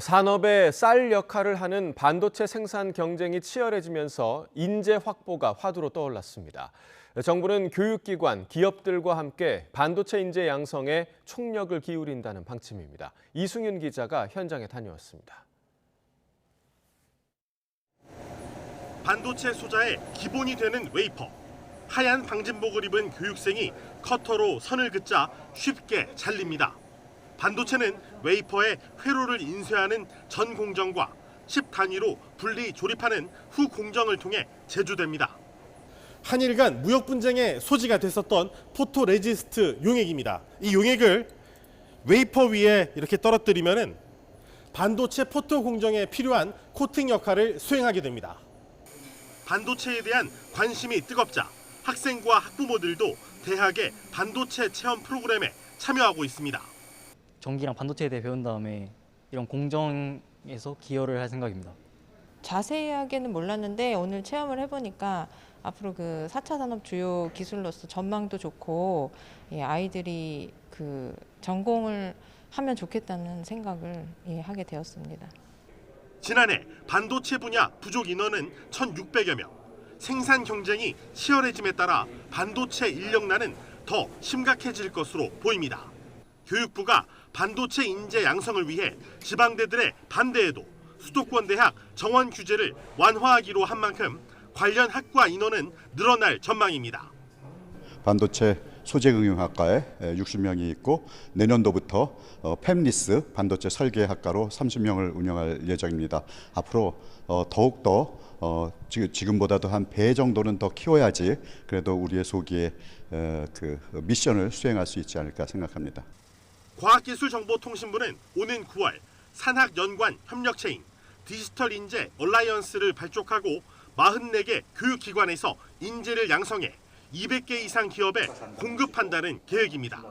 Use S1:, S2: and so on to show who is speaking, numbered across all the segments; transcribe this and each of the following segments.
S1: 산업의 쌀 역할을 하는 반도체 생산 경쟁이 치열해지면서 인재 확보가 화두로 떠올랐습니다. 정부는 교육기관, 기업들과 함께 반도체 인재 양성에 총력을 기울인다는 방침입니다. 이승윤 기자가 현장에 다녀왔습니다.
S2: 반도체 소자의 기본이 되는 웨이퍼. 하얀 방진복을 입은 교육생이 커터로 선을 긋자 쉽게 잘립니다. 반도체는 웨이퍼에 회로를 인쇄하는 전 공정과 10 단위로 분리 조립하는 후 공정을 통해 제조됩니다. 한일 간 무역 분쟁의 소지가 됐었던 포토 레지스트 용액입니다. 이 용액을 웨이퍼 위에 이렇게 떨어뜨리면은 반도체 포토 공정에 필요한 코팅 역할을 수행하게 됩니다. 반도체에 대한 관심이 뜨겁자 학생과 학부모들도 대학의 반도체 체험 프로그램에 참여하고 있습니다.
S3: 전기랑 반도체에 대해 배운 다음에 이런 공정에서 기여를 할 생각입니다.
S4: 자세하게는 몰랐는데 오늘 체험을 해보니까 앞으로 그 4차 산업 주요 기술로서 전망도 좋고 예, 아이들이 그 전공을 하면 좋겠다는 생각을 예, 하게 되었습니다.
S2: 지난해 반도체 분야 부족 인원은 1,600여 명. 생산 경쟁이 치열해짐에 따라 반도체 인력난은 더 심각해질 것으로 보입니다. 교육부가 반도체 인재 양성을 위해 지방대들의 반대에도 수도권 대학 정원 규제를 완화하기로 한 만큼 관련 학과 인원은 늘어날 전망입니다.
S5: 반도체 소재 응용학과에 60명이 있고 내년도부터 어, 팹리스 반도체 설계 학과로 30명을 운영할 예정입니다. 앞으로 어, 더욱 더 어, 지- 지금보다도 한 배 정도는 더 키워야지 그래도 우리의 소기의 어, 그 미션을 수행할 수 있지 않을까 생각합니다.
S2: 과학기술정보통신부는 오는 9월 산학연관 협력체인 디지털 인재 얼라이언스를 발족하고 44개 교육기관에서 인재를 양성해 200개 이상 기업에 공급한다는 계획입니다.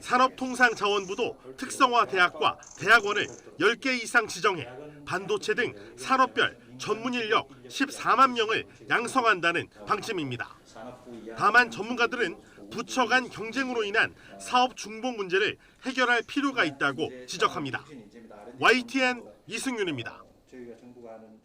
S2: 산업통상자원부도 특성화 대학과 대학원을 10개 이상 지정해 반도체 등 산업별 전문 인력 14만 명을 양성한다는 방침입니다. 다만 전문가들은 부처 간 경쟁으로 인한 사업 중복 문제를 해결할 필요가 있다고 지적합니다. YTN 이승윤입니다.
S6: 정부가 하는